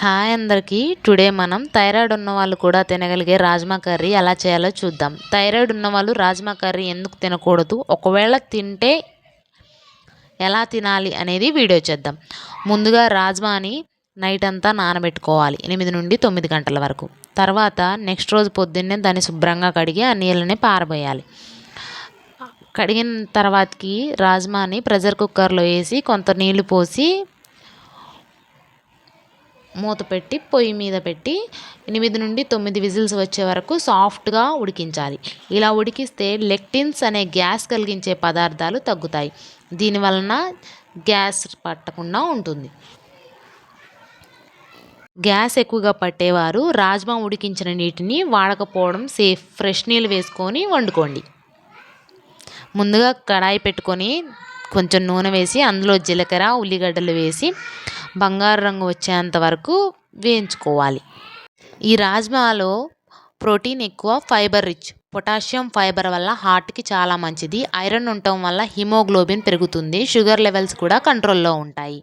Hi అందరికీ. Today మనం thyroid ఉన్న వాళ్ళు కూడా తినగలిగే రాజ్మా కర్రీ ఎలా చేయాలో చూద్దాం. థైరాయిడ్ ఉన్న వాళ్ళు రాజ్మా కర్రీ ఎందుకు తినకూడదు? ఒకవేళ తింటే ఎలా తినాలి అనేది వీడియో చేద్దాం. ముందుగా రాజ్మాని నైట్ అంతా నానబెట్టుకోవాలి. ఎనిమిది నుండి తొమ్మిది గంటల వరకు. తర్వాత నెక్స్ట్ రోజు పొద్దున్నే దాన్ని శుభ్రంగా కడిగి ఆ నీళ్ళని పారబోయాలి. కడిగిన తర్వాతకి రాజ్మాని ప్రెషర్ కుక్కర్లో వేసి కొంత నీళ్ళు పోసి మూత పెట్టి పొయ్యి మీద పెట్టి ఎనిమిది నుండి తొమ్మిది విజిల్స్ వచ్చే వరకు సాఫ్ట్గా ఉడికించాలి. ఇలా ఉడికిస్తే లెక్టిన్స్ అనే గ్యాస్ కలిగించే పదార్థాలు తగ్గుతాయి. దీనివలన గ్యాస్ పట్టకుండా ఉంటుంది. గ్యాస్ ఎక్కువగా పట్టేవారు రాజ్మా ఉడికించిన నీటిని వాడకపోవడం సేఫ్ ఫ్రెష్ నీళ్ళు వేసుకొని వండుకోండి. ముందుగా కడాయి పెట్టుకొని కొంచెం నూనె వేసి అందులో జీలకర్ర ఉల్లిగడ్డలు వేసి బంగారు రంగు వచ్చేంత వరకు వేయించుకోవాలి. ఈ రాజ్మాలో ప్రోటీన్ ఎక్కువ ఫైబర్ రిచ్. పొటాషియం ఫైబర్ వల్ల హార్ట్కి చాలా మంచిది. ఐరన్ ఉండటం వల్ల హిమోగ్లోబిన్ పెరుగుతుంది. షుగర్ లెవెల్స్ కూడా కంట్రోల్లో ఉంటాయి.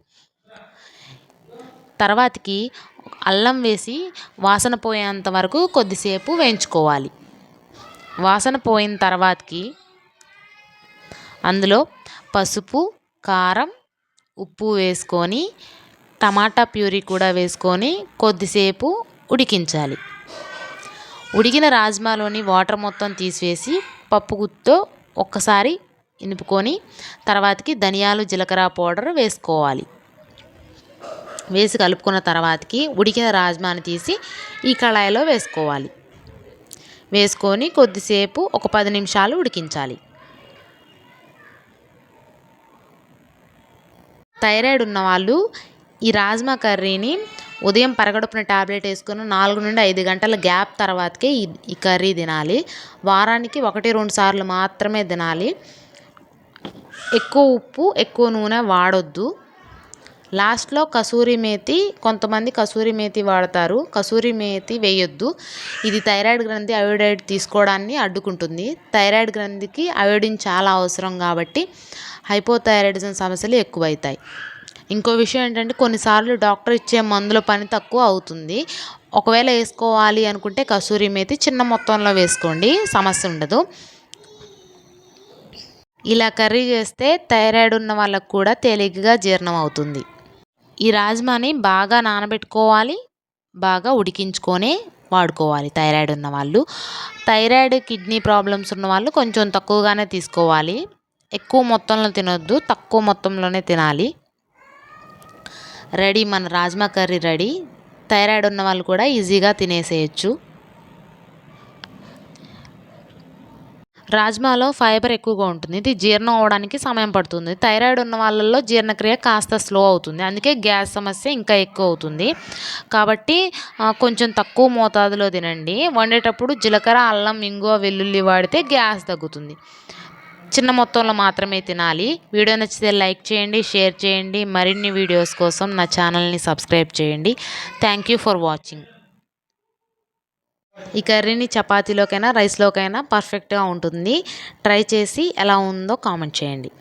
తర్వాతకి అల్లం వేసి వాసన పోయేంత వరకు కొద్దిసేపు వేయించుకోవాలి. వాసన పోయిన తర్వాతకి అందులో పసుపు కారం ఉప్పు వేసుకొని టమాటా ప్యూరీ కూడా వేసుకొని కొద్దిసేపు ఉడికించాలి. ఉడికిన రాజ్మాలోని వాటర్ మొత్తం తీసివేసి పప్పు గుత్తో ఒక్కసారి ఇనుపుకొని తర్వాతకి ధనియాలు జీలకర్ర పౌడర్ వేసుకోవాలి. వేసి కలుపుకున్న తర్వాతకి ఉడికిన రాజ్మాని తీసి ఈ కళాయిలో వేసుకోవాలి. వేసుకొని కొద్దిసేపు ఒక పది నిమిషాలు ఉడికించాలి. థైరాయిడ్ ఉన్నవాళ్ళు ఈ రాజ్మా కర్రీని ఉదయం పరగడుపున ట్యాబ్లెట్ వేసుకొని నాలుగు నుండి ఐదు గంటల గ్యాప్ తర్వాతకే ఈ ఈ కర్రీ తినాలి. వారానికి ఒకటి రెండు సార్లు మాత్రమే తినాలి. ఎక్కువ ఉప్పు ఎక్కువ నూనె వాడొద్దు. లాస్ట్లో కసూరి మేతి కొంతమంది కసూరి మేతి వాడతారు. కసూరి మేతి వేయొద్దు. ఇది థైరాయిడ్ గ్రంథి అయోడైడ్ తీసుకోవడాన్ని అడ్డుకుంటుంది. థైరాయిడ్ గ్రంథికి అయోడిన్ చాలా అవసరం కాబట్టి హైపోథైరాయిడిజం సమస్యలు ఎక్కువవుతాయి ఇంకో విషయం ఏంటంటే కొన్నిసార్లు డాక్టర్ ఇచ్చే మందుల పని తక్కువ అవుతుంది. ఒకవేళ వేసుకోవాలి అనుకుంటే కసూరి మేతి చిన్న మొత్తంలో వేసుకోండి. సమస్య ఉండదు. ఇలా కర్రీ చేస్తే థైరాయిడ్ ఉన్న వాళ్ళకు కూడా తేలికగా జీర్ణం అవుతుంది. ఈ రాజ్మాని బాగా నానబెట్టుకోవాలి బాగా ఉడికించుకొని వాడుకోవాలి. థైరాయిడ్ ఉన్న వాళ్ళు థైరాయిడ్ కిడ్నీ ప్రాబ్లమ్స్ ఉన్న వాళ్ళు కొంచెం తక్కువగానే తీసుకోవాలి. ఎక్కువ మొత్తంలో తినొద్దు తక్కువ మొత్తంలోనే తినాలి. రెడీ మన రాజ్మా కర్రీ రెడీ. థైరాయిడ్ ఉన్న వాళ్ళు కూడా ఈజీగా తినేసేయచ్చు. రాజ్మాలో ఫైబర్ ఎక్కువగా ఉంటుంది. ఇది జీర్ణం అవడానికి సమయం పడుతుంది. థైరాయిడ్ ఉన్న వాళ్ళల్లో జీర్ణక్రియ కాస్త స్లో అవుతుంది. అందుకే గ్యాస్ సమస్య ఇంకా ఎక్కువ అవుతుంది. కాబట్టి కొంచెం తక్కువ మోతాదులో తినండి. వండేటప్పుడు జీలకర్ర అల్లం ఇంగువ వెల్లుల్లి వాడితే గ్యాస్ తగ్గుతుంది. చిన్న మొత్తంలో మాత్రమే తినాలి. వీడియో నచ్చితే లైక్ చేయండి షేర్ చేయండి. మరిన్ని వీడియోస్ కోసం నా ఛానల్ని సబ్స్క్రైబ్ చేయండి. Thank you for watching. ఈ కర్రీని చపాతీలోకైనా రైస్లోకైనా పర్ఫెక్ట్గా ఉంటుంది. ట్రై చేసి ఎలా ఉందో కామెంట్ చేయండి.